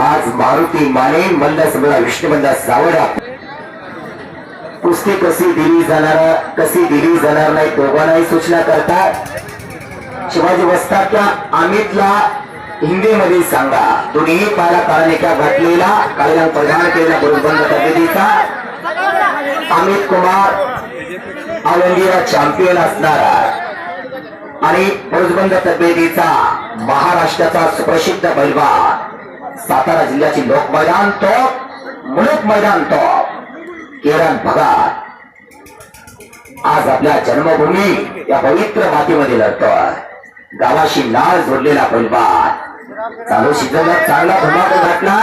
आज मारुती माने मंद समजा विष्णुमंदा सावडा. कुस्ती कशी दिली जाणार कशी दिली जाणार नाही दोघांनाही सूचना करतात शिवाजी वस्तादच्या अमितला हिंदीमध्ये सांगा. दोन्ही पारा काळनिका घटलेला काळीरंग प्रधान केलेला गुरुबंध पद्धतीचा. Amit Kumar all India champion असणारा. आणि पुरुषबंध तब्येतीचा महाराष्ट्राचा सुप्रसिद्ध बैलवान सातारा जिल्ह्याची लोक मैदान टॉप मुलुक मैदान टॉप किरण भगात. आज आपल्या जन्मभूमी या पवित्र मातीमध्ये लढतोय. गावाशी लाल जोडलेला पैलवान चालू सीझनला चांगला धमाका घातला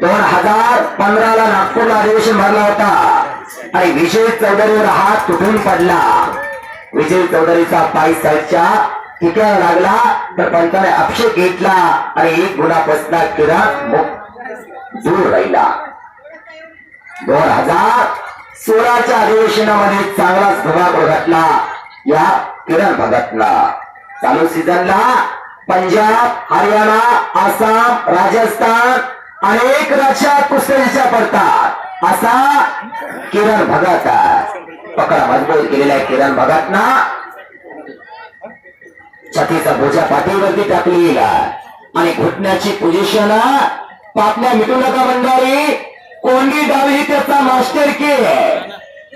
दोन हजार पंधराला नागपूरला अधिवेशन भरला होता. आणि विजय चौधरीवर हात तुटून पडला. विजय चौधरीचा पाय साईडच्या ठिकाणी लागला? तर पंताने अक्षय घेतला. आणि एक गुन्हा बसला किरा दूर राहिला. दोन हजार सोळाच्या अधिवेशनामध्ये चांगलाच धुमाकूळ घातला या किरण भगतला. चालू सीझनला पंजाब हरियाणा आसाम राजस्थान अनेक राज्यात कुस्त्यांच्या पडतात. असा किरण भगत आहे. पकड मजबूत केलेला आहे किरण भगतना. छातीचा भोजा पाठीवरती टाकली आणि घुटण्याची पोझिशन पापण्या मिटू नका मंडळी. कोंडी डाव ही त्याचा मास्टर के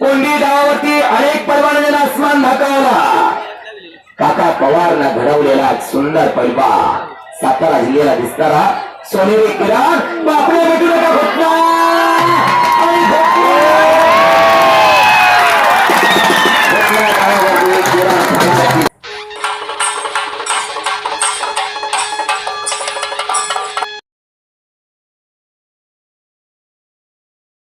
कोंडी डावावरती अनेक परवानग्याने आसमान धाकावला काका पवारनं घडवलेला सुंदर पैलवा. सातारा जिल्ह्याला दिसणारा सोनेरी किरण. बापण्या मिटू नका घटना